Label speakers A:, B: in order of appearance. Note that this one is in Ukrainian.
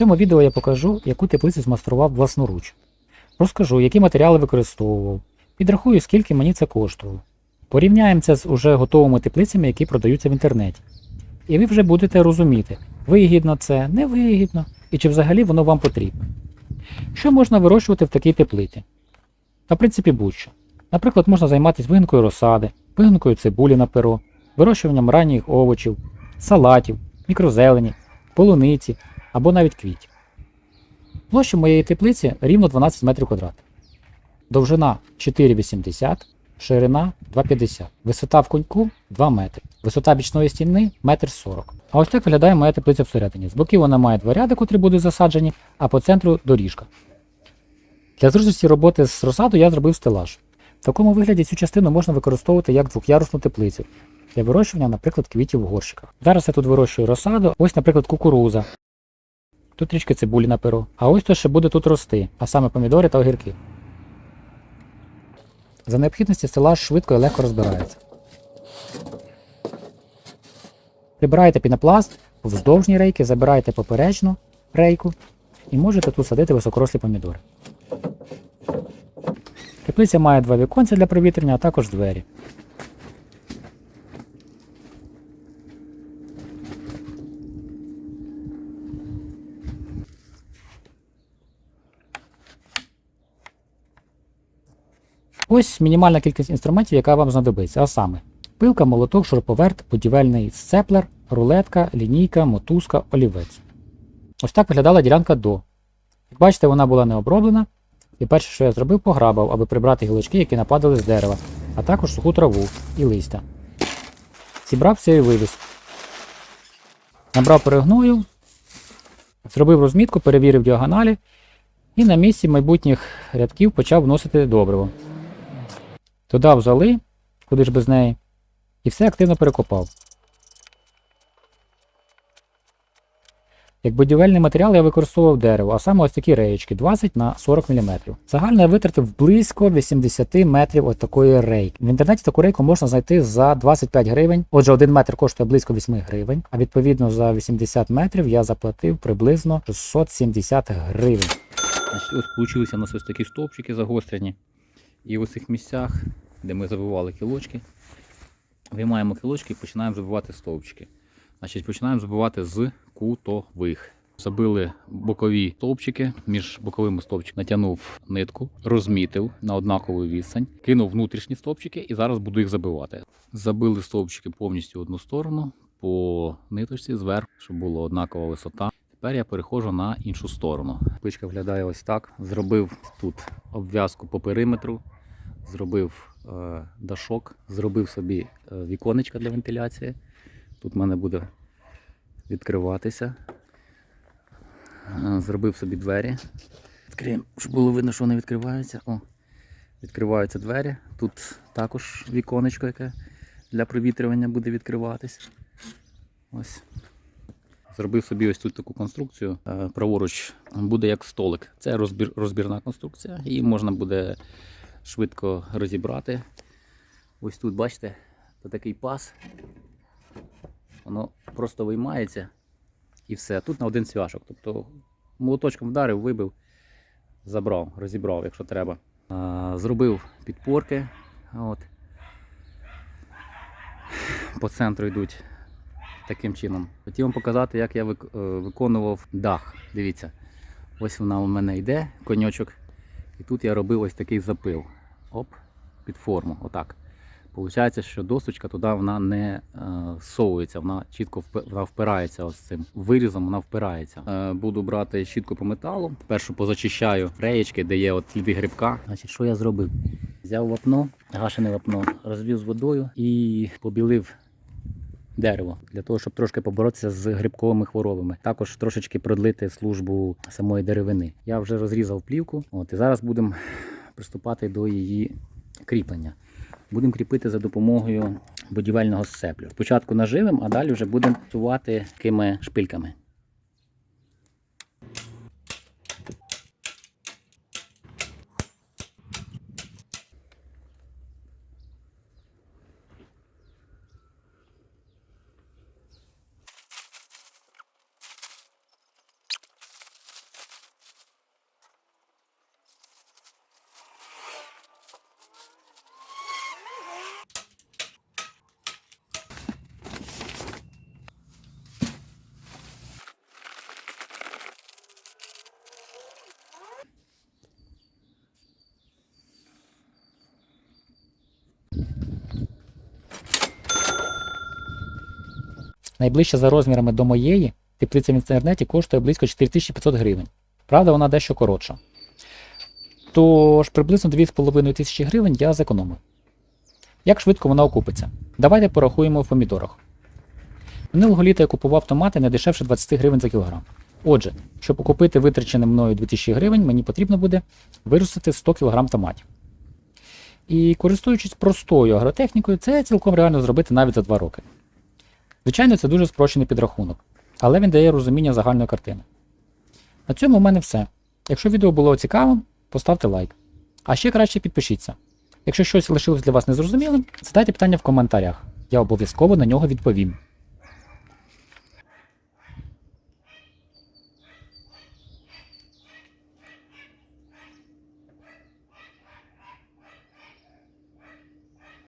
A: цьому відео я покажу, яку теплицю змайстрував власноруч. Розкажу, які матеріали використовував, підрахую, скільки мені це коштувало. Порівняємо це з уже готовими теплицями, які продаються в інтернеті. І ви вже будете розуміти, вигідно це, невигідно, і чи взагалі воно вам потрібно. Що можна вирощувати в такій теплиці? В принципі будь-що. Наприклад, можна займатися вигинкою розсади, вигинкою цибулі на перо, вирощуванням ранніх овочів, салатів, мікрозелені, полуниці або навіть квітів. Площа моєї теплиці рівно 12 метрів квадратних. Довжина 4,80, ширина 2,50, висота в коньку 2 метри, висота бічної стіни 1,40 м. А ось так виглядає моя теплиця всередині. З боків вона має два ряди, котрі будуть засаджені, а по центру доріжка. Для зручності роботи з розсаду я зробив стелаж. В такому вигляді цю частину можна використовувати як двохярусну теплицю для вирощування, наприклад, квітів в горщиках. Зараз я тут вирощую розсаду, ось, наприклад, кукуруза. Тут трішки цибулі на перо. А ось то ще буде тут рости, а саме помідори та огірки. За необхідності стелаж швидко і легко розбирається. Прибираєте пінопласт, вздовжні рейки, забираєте поперечну рейку і можете тут садити високорослі помідори. Теплиця має два віконця для провітрення, а також двері. Ось мінімальна кількість інструментів, яка вам знадобиться, а саме пилка, молоток, шуруповерт, будівельний сцеплер, рулетка, лінійка, мотузка, олівець. Ось так виглядала ділянка до. Як бачите, вона була не оброблена, і перше, що я зробив, пограбав, аби прибрати гілочки, які нападали з дерева, а також суху траву і листя. Зібрався і вивіз. Набрав перегною, зробив розмітку, перевірив діагоналі і на місці майбутніх рядків почав вносити добриво. Додав золи, куди ж без неї, і все активно перекопав. Як будівельний матеріал я використовував дерево, а саме ось такі реєчки 20 на 40 мм. Загально я витратив близько 80 метрів от такої рейки. В інтернеті таку рейку можна знайти за 25 гривень. Отже, 1 метр коштує близько 8 гривень, а відповідно за 80 метрів я заплатив приблизно 670 гривень.
B: Ось получилися у нас ось такі стовпчики загострені. І в цих місцях, де ми забивали кілочки, виймаємо кілочки і починаємо забивати стовпчики. Значить, починаємо забивати з кутових. Забили бокові стовпчики, між боковими стовпчиками натягнув нитку, розмітив на однакову відстань, кинув внутрішні стовпчики і зараз буду їх забивати. Забили стовпчики повністю одну сторону по ниточці зверху, щоб була однакова висота. Тепер я переходжу на іншу сторону. Пичка виглядає ось так. Зробив тут обв'язку по периметру, зробив дашок, зробив собі е, віконечка для вентиляції. Тут в мене буде відкриватися. Е, Зробив собі двері. Відкриємо, щоб було видно, що вони відкриваються. О, відкриваються двері. Тут також віконечко, яке для провітрювання буде відкриватись. Ось. Зробив собі ось тут таку конструкцію. Е, Праворуч буде як столик. Це розбір, розбірна конструкція. Її можна буде швидко розібрати. Ось тут, бачите, то такий пас. Воно просто виймається і все. Тут на один цвяшок. Тобто молоточком вдарив, вибив, забрав, розібрав, якщо треба. Зробив підпорки. От. По центру йдуть таким чином. Хотів вам показати, як я е, виконував дах. Дивіться, ось вона у мене йде, коньочок. І тут я робив ось такий запил. Оп, під форму. Отак. Получається, що досочка туди вона не е, совується, вона чітко вона впирається ось цим вирізом, вона впирається. Е, буду брати щітку по металу. Першу позачищаю реєчки, де є от сліди грибка. Значить, що я зробив? Взяв вапно, гашене вапно, розвів з водою і побілив дерево для того, щоб трошки поборотися з грибковими хворобами. Також трошечки продлити службу самої деревини. Я вже розрізав плівку. От і зараз будемо приступати до її кріплення. Будемо кріпити за допомогою будівельного сцеплю. Спочатку наживим, а далі вже будемо працювати такими шпильками.
A: Найближча за розмірами до моєї теплиця в інтернеті коштує близько 4500 гривень. Правда, вона дещо коротша. Тож приблизно 2,5 тисячі гривень я зекономив. Як швидко вона окупиться? Давайте порахуємо в помідорах. Минулого літа я купував томати не дешевше 20 гривень за кілограм. Отже, щоб окупити витрачене мною 2000 гривень, мені потрібно буде виростити 100 кг томатів. І користуючись простою агротехнікою, це цілком реально зробити навіть за 2 роки. Звичайно, це дуже спрощений підрахунок, але він дає розуміння загальної картини. На цьому в мене все. Якщо відео було цікавим, поставте лайк. А ще краще підпишіться. Якщо щось лишилось для вас незрозумілим, задайте питання в коментарях. Я обов'язково на нього відповім.